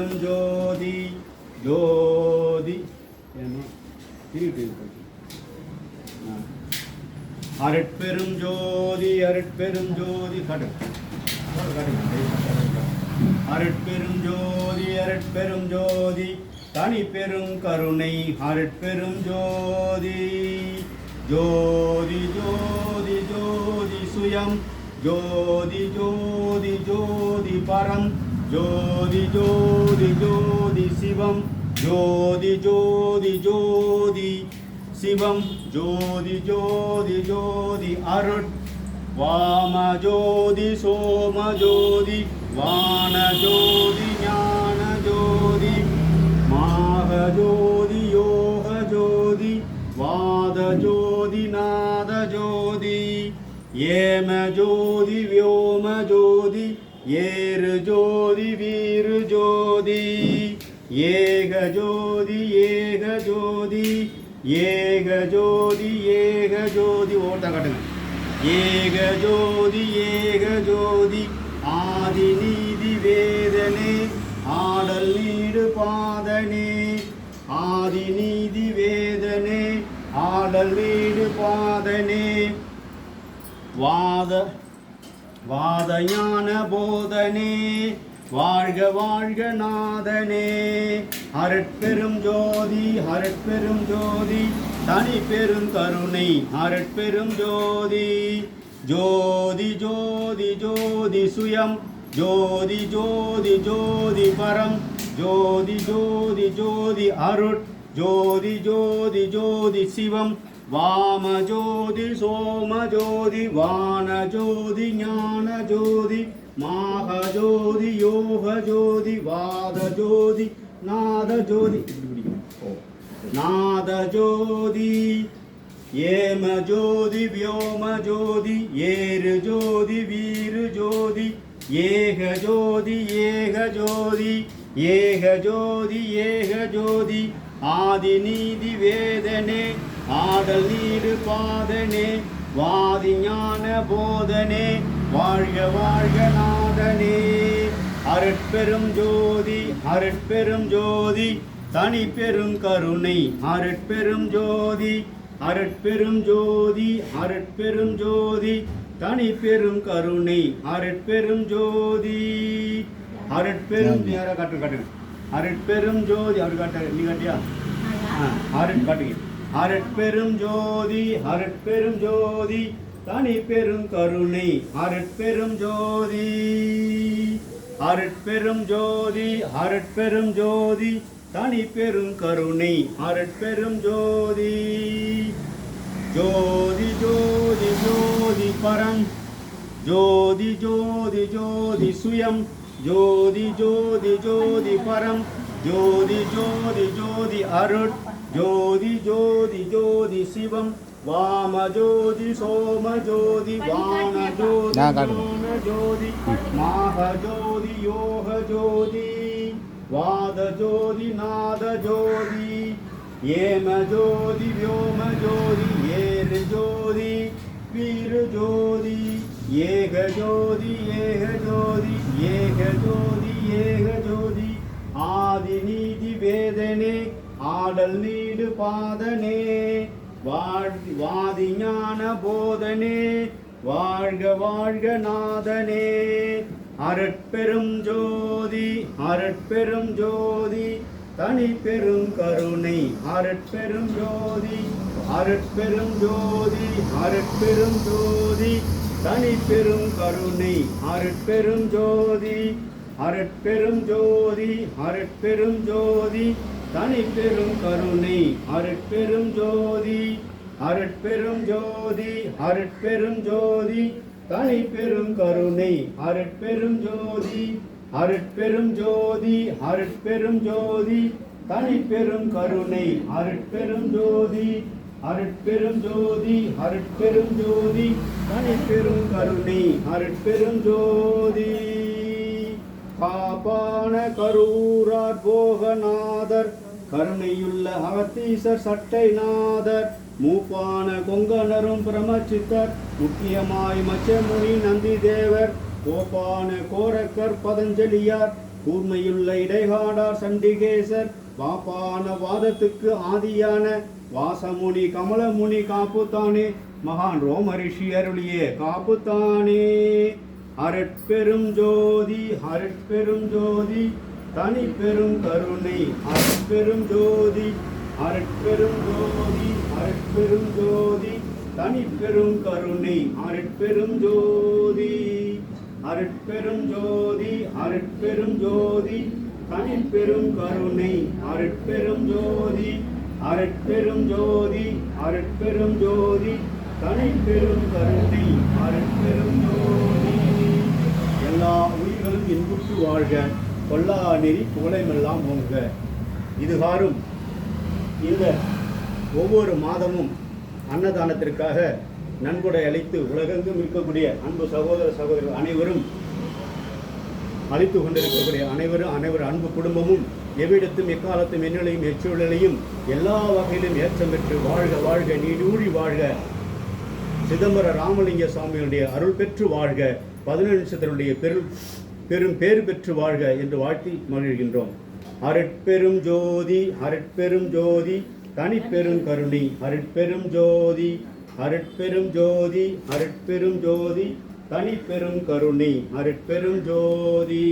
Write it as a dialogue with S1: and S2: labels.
S1: ஜோதி ஜோதி. ஏன்னா அருட்பெரும் ஜோதி அருட்பெரும் ஜோதி. கடு அருட்பெரும் ஜோதி அருட்பெரும் ஜோதி. தனி பெரும் கருணை அருட்பெரும் ஜோதி. ஜோதி ஜோதி ஜோதி சுயம். ஜோதி ஜோதி ஜோதி பரம். ஜோதி ஜோதி ஜோதி சிவம். ஜோதி ஜோதி ஜோதி சிவம். ஜோதி ஜோதி ஜோதி அருட் வாம ஜோதி சோம ஜோதி வான ஜோதி ஞான ஜோதி மாக ஜோதி யோக ஜோதி வாத ஜோதி நாத ஜோதி ஏம ஜோதி வியோம ஜோதி ஏறு ஜோதி வீரு ஜோதி. ஏக ஜோதி ஏக ஜோதி. ஏக ஜோதி ஏக ஜோதி. ஓட்ட காட்டுங்க. ஏக ஜோதி ஏக ஜோதி. ஆதி நீதி வேதனே ஆடல் நீடு பாதனே. ஆதி நீதி வேதனே ஆடல் நீடு பாதனே. வாத வாத ஞான போதனே வாழ்க வாழ்க நாதனே. அரட்பெரும் ஜோதி அரட்பெரும் ஜோதி தனி பெரும் கருணை அரட்பெரும் ஜோதி. ஜோதி ஜோதி ஜோதி சுயம் ஜோதி ஜோதி ஜோதி பரம். ஜோதி ஜோதி ஜோதி அருட் ஜோதி ஜோதி ஜோதி சிவம். வாம ஜோதி சோம ஜோதி வான ஜோதி ஞான ஜோதி மாக ஜோதி யோக ஜோதி வாத ஜோதி நாத ஜோதி நாத ஜோதி ஏம ஜோதி வியோம ஜோதி ஏறு ஜோதி வீரு ஜோதி ஏக ஜோதி ஏக ஜோதி ஏக ஜோதி ஏக ஜோதி ஆதி நீதி வேதனே ஆடல் நீடு பாதனே வாதி ஞான போதனே வாழ்க வாழ்க நாதனே. அருட்பெரும் ஜோதி அருட்பெரும் ஜோதி தனி பெரும் கருணை அருட்பெரும் ஜோதி அருட்பெரும் ஜோதி அருட்பெரும் ஜோதி தனி பெரும் கருணை அருட்பெரும் ஜோதி. அருட்பெரும் யாரா காட்டு காட்டுங்க. அருட்பெரும் ஜோதி அவர் காட்ட நீ காட்டியா ஆ, அருட் காட்டுங்க. அருட்பெரும் ஜோதி அருட்பெரும் ஜோதி தனி பெரும் கருணை அருட்பெரும் ஜோதி. அருட்பெரும் ஜோதி அருட்பெரும் ஜோதி தனி பெரும் கருணை அருட்பெரும் ஜோதி. ஜோதி ஜோதி ஜோதி பரம். ஜோதி ஜோதி ஜோதி சுயம். ஜோதி ஜோதி ஜோதி பரம். ஜோதி ஜோதி ஜோதி அருட் ஜோதி ஜோதி ஜோதி சிவம். வாம ஜோதி சோம ஜோதி வான ஜோதி ஜோதி மாக ஜோதி யோக ஜோதி வாத ஜோதி நாத ஜோதி ஏம ஜோதி வியோம ஜோதி ஏறு ஜோதி வீரு ஜோதி ஏக ஜோதி ஏக ஜோதி ஏக ஜோதி ஏக ஜோதி ஆதி நீதி வேதனே பாடல் நீடு பாதனே வாதி ஞான போதனே வாழ்க வாழ்க நாதனே. அரட்பெரும் ஜோதி அரட்பெரும் ஜோதி தனி பெரும் கருணை அரட்பெரும் ஜோதி அரட்பெரும் ஜோதி அரட்பெரும் ஜோதி தனி பெரும் கருணை அரட்பெரும் ஜோதி. அரட்பெரும் ஜோதி அரட்பெரும் ஜோதி தனி பெரும் கருணை அரட்பெரும் ஜோதி அரட்பெரும் ஜோதி அரட்பெரும் ஜோதி தனி பெரும் கருணை அரட்பெரும் ஜோதி அரட்பெரும் ஜோதி அரட்பெரும் ஜோதி தனி பெரும் கருணை அரட்பெரும் ஜோதி அரட்பெரும் ஜோதி அரட்பெரும் ஜோதி தனி பெரும் கருணை அரட்பெரும் ஜோதி காப்பான கரூரார் போகநாதர் கருணையுள்ள அகத்தீசர் சட்டைநாதர் மூப்பான கொங்கனரும் பிரமச்சித்தர் முக்கியமாய் மச்சமுனி நந்தி தேவர் கோப்பான கோரக்கர் பதஞ்சலியார் கூர்மையுள்ள இடைகாடார் சண்டிகேசர் வாப்பான வாதத்துக்கு ஆதியான வாசமுனி கமலமுனி காப்புத்தானே மகான் ரோமரிஷி அருளியே காப்புத்தானே. அரட்பெரும் ஜோதி அரட்பெரும் ஜோதி தனி பெரும் கருணை அரட்பெரும் ஜோதி அரட்பெரும் ஜோதி அரட்பெரும் ஜோதி தனி பெரும் கருணை அரட்பெரும் ஜோதி அரட்பெரும் ஜோதி அரட்பெரும் ஜோதி தனி பெரும் கருணை அரட்பெரும் ஜோதி அரட்பெரும் ஜோதி அரட்பெரும் ஜோதி தனி பெரும் கருணை அரட்பெரும் ஜோதி வாழ்க கொல்லா நெறி புகழைமெல்லாம் ஓங்க. இதுகாரும் இந்த ஒவ்வொரு மாதமும் அன்னதானத்திற்காக நன்கொடை அளித்து உலகெங்கும் இருக்கக்கூடிய அன்பு சகோதர சகோதரர் அனைவரும் அளித்து கொண்டிருக்கக்கூடிய அனைவரும் அனைவர் அன்பு குடும்பமும் எவ்விடத்தும் எக்காலத்தும் எண்ணிலையும் எச்சூழலையும் எல்லா வகையிலும் ஏற்றம் பெற்று வாழ்க வாழ்க நீடூழி வாழ்க. சிதம்பர ராமலிங்க சுவாமிகளுடைய அருள் பெற்று வாழ்க. பதினெட்டு நட்சத்திரனுடைய பெரும் பெரும் பேறு பெற்று வாழ்க என்று வாழ்த்தி மகிழ்கின்றோம். அரட்பெரும் ஜோதி அரட்பெரும் ஜோதி தனிப்பெரும் கருணை. அரட்பெரும் ஜோதி அரட்பெரும் ஜோதி அரட்பெரும் ஜோதி தனிப்பெரும் கருணை. அரட்பெரும் ஜோதி.